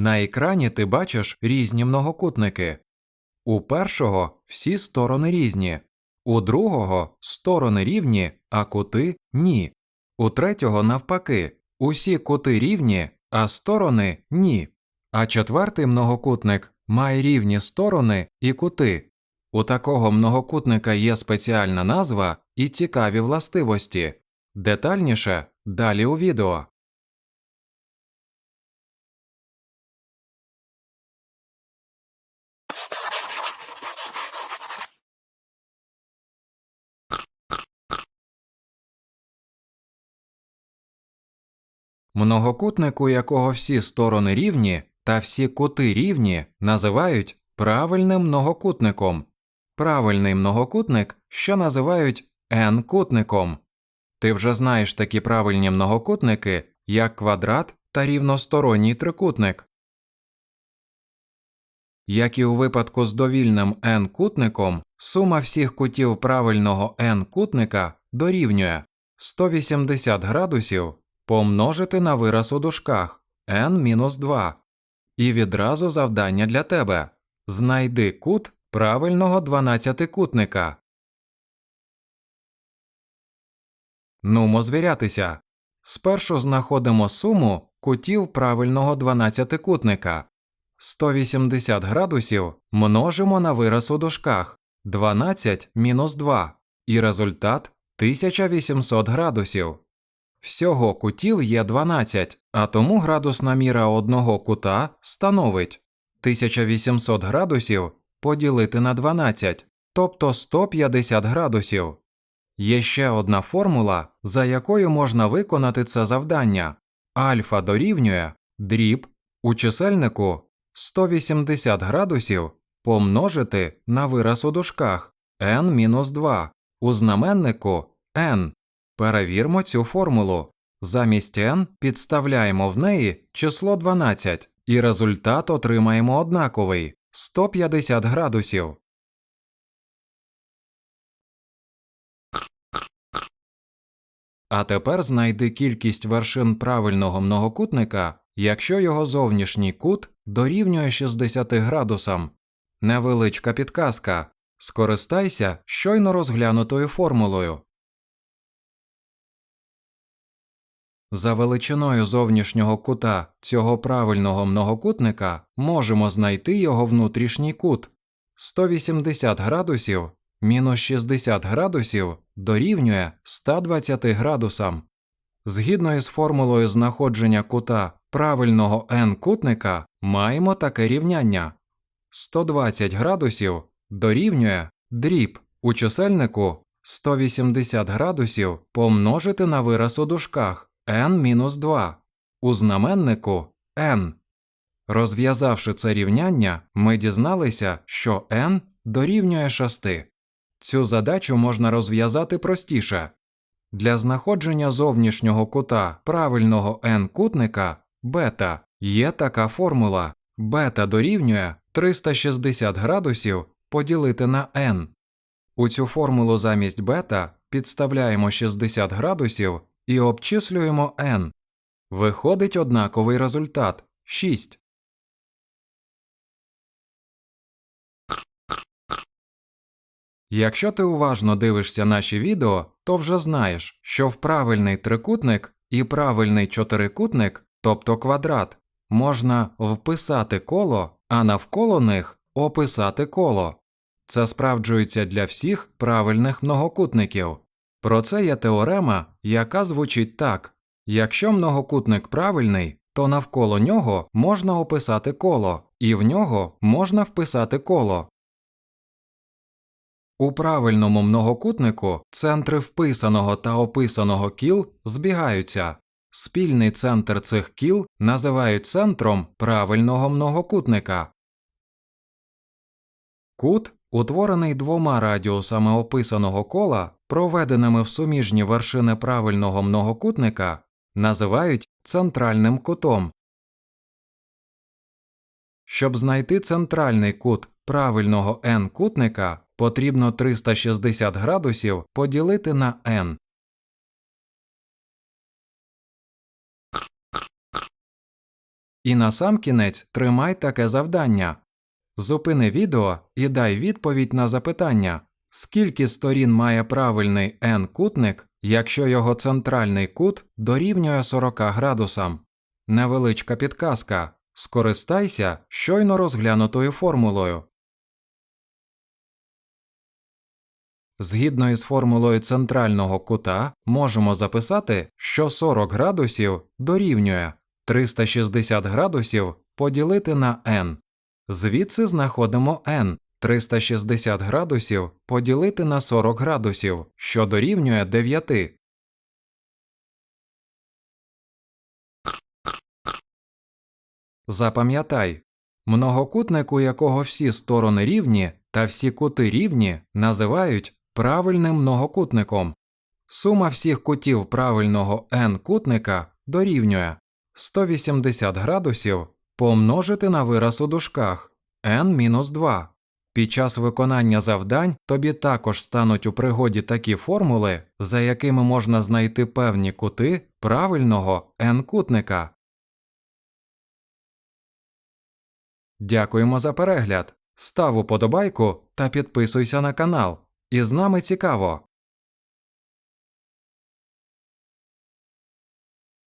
На екрані ти бачиш різні многокутники. У першого всі сторони різні, у другого сторони рівні, а кути ні. У третього навпаки, усі кути рівні, а сторони ні. А четвертий многокутник має рівні сторони і кути. У такого многокутника є спеціальна назва і цікаві властивості. Детальніше далі у відео. Многокутник, у якого всі сторони рівні та всі кути рівні, називають правильним многокутником. Правильний многокутник, що називають n-кутником. Ти вже знаєш такі правильні многокутники, як квадрат та рівносторонній трикутник. Як і у випадку з довільним n-кутником, сума всіх кутів правильного n-кутника дорівнює 180 градусів помножити на вираз у дужках n-2. І відразу завдання для тебе знайди кут правильного дванадцятикутника. Нумо звірятися. Спершу знаходимо суму кутів правильного дванадцятикутника. 180 градусів множимо на вираз у дужках 12 мінус 2 і результат 1800 градусів. Всього кутів є 12, а тому градусна міра одного кута становить 1800 градусів поділити на 12, тобто 150 градусів. Є ще одна формула, за якою можна виконати це завдання. Альфа дорівнює дріб у чисельнику 180 градусів помножити на вираз у дужках n-2 у знаменнику n. Перевірмо цю формулу. Замість n підставляємо в неї число 12 і результат отримаємо однаковий 150 градусів. А тепер знайди кількість вершин правильного многокутника, якщо його зовнішній кут дорівнює 60 градусам. Невеличка підказка. Скористайся щойно розглянутою формулою. За величиною зовнішнього кута цього правильного многокутника можемо знайти його внутрішній кут. 180 градусів мінус 60 градусів дорівнює 120 градусам. Згідно із формулою знаходження кута правильного n-кутника маємо таке рівняння. 120 градусів дорівнює дріб у чисельнику 180 градусів помножити на вираз у дужках n-2 у знаменнику n. Розв'язавши це рівняння, ми дізналися, що n дорівнює 6. Цю задачу можна розв'язати простіше. Для знаходження зовнішнього кута правильного n-кутника бета є така формула бета дорівнює 360 градусів поділити на n. У цю формулу замість бета підставляємо 60 градусів і обчислюємо n. Виходить однаковий результат 6. Якщо ти уважно дивишся наші відео, то вже знаєш, що в правильний трикутник і правильний чотирикутник, тобто квадрат, можна вписати коло, а навколо них описати коло. Це справджується для всіх правильних многокутників. Про це є теорема, яка звучить так: якщо многокутник правильний, то навколо нього можна описати коло, і в нього можна вписати коло. У правильному многокутнику центри вписаного та описаного кіл збігаються. Спільний центр цих кіл називають центром правильного многокутника. Кут, утворений двома радіусами описаного кола, проведеними в суміжні вершини правильного многокутника, називають центральним кутом. Щоб знайти центральний кут правильного n-кутника, потрібно 360 градусів поділити на n. І насамкінець тримай таке завдання. Зупини відео і дай відповідь на запитання, скільки сторін має правильний n-кутник, якщо його центральний кут дорівнює 40 градусам. Невеличка підказка. Скористайся щойно розглянутою формулою. Згідно із формулою центрального кута можемо записати, що 40 градусів дорівнює 360 градусів поділити на n. Звідси знаходимо n 360 градусів поділити на 40 градусів, що дорівнює 9. Запам'ятай, многокутник, у якого всі сторони рівні та всі кути рівні, називають правильним многокутником. Сума всіх кутів правильного n-кутника дорівнює 180 градусів помножити на вираз у дужках n-2. Під час виконання завдань тобі також стануть у пригоді такі формули, за якими можна знайти певні кути правильного n-кутника. Дякуємо за перегляд. Став уподобайку та підписуйся на канал. І з нами цікаво,